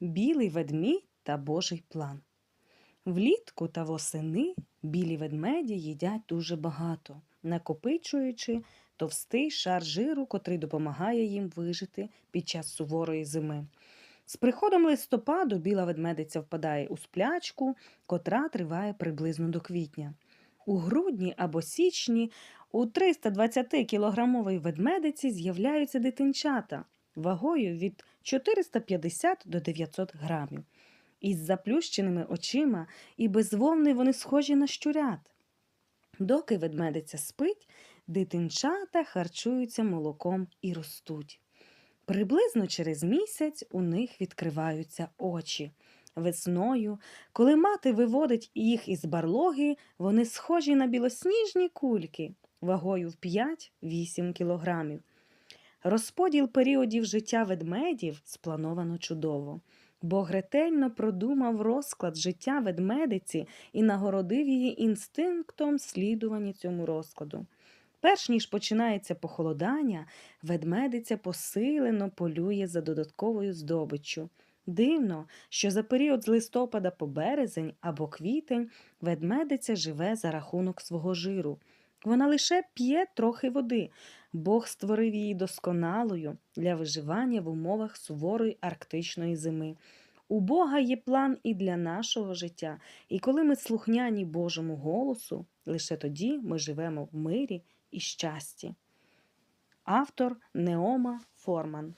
білий ведмідь та Божий план. Влітку та восени білі ведмеді їдять дуже багато, накопичуючи товстий шар жиру, котрий допомагає їм вижити під час суворої зими. З приходом листопаду біла ведмедиця впадає у сплячку, котра триває приблизно до квітня. У грудні або січні у 320-кілограмовій ведмедиці з'являються дитинчата вагою від 450 до 900 грамів. Із заплющеними очима і без вовни вони схожі на щурят. Доки ведмедиця спить, дитинчата харчуються молоком і ростуть. Приблизно через місяць у них відкриваються очі. Весною, коли мати виводить їх із барлоги, вони схожі на білосніжні кульки вагою в 5-8 кілограмів. Розподіл періодів життя ведмедів сплановано чудово. Бог ретельно продумав розклад життя ведмедиці і нагородив її інстинктом слідування цьому розкладу. Перш ніж починається похолодання, ведмедиця посилено полює за додатковою здобиччю. Дивно, що за період з листопада по березень або квітень ведмедиця живе за рахунок свого жиру. Вона лише п'є трохи води. Бог створив її досконалою для виживання в умовах суворої арктичної зими. У Бога є план і для нашого життя, і коли ми слухняні Божому голосу, лише тоді ми живемо в мирі і щасті. Автор Неома Форман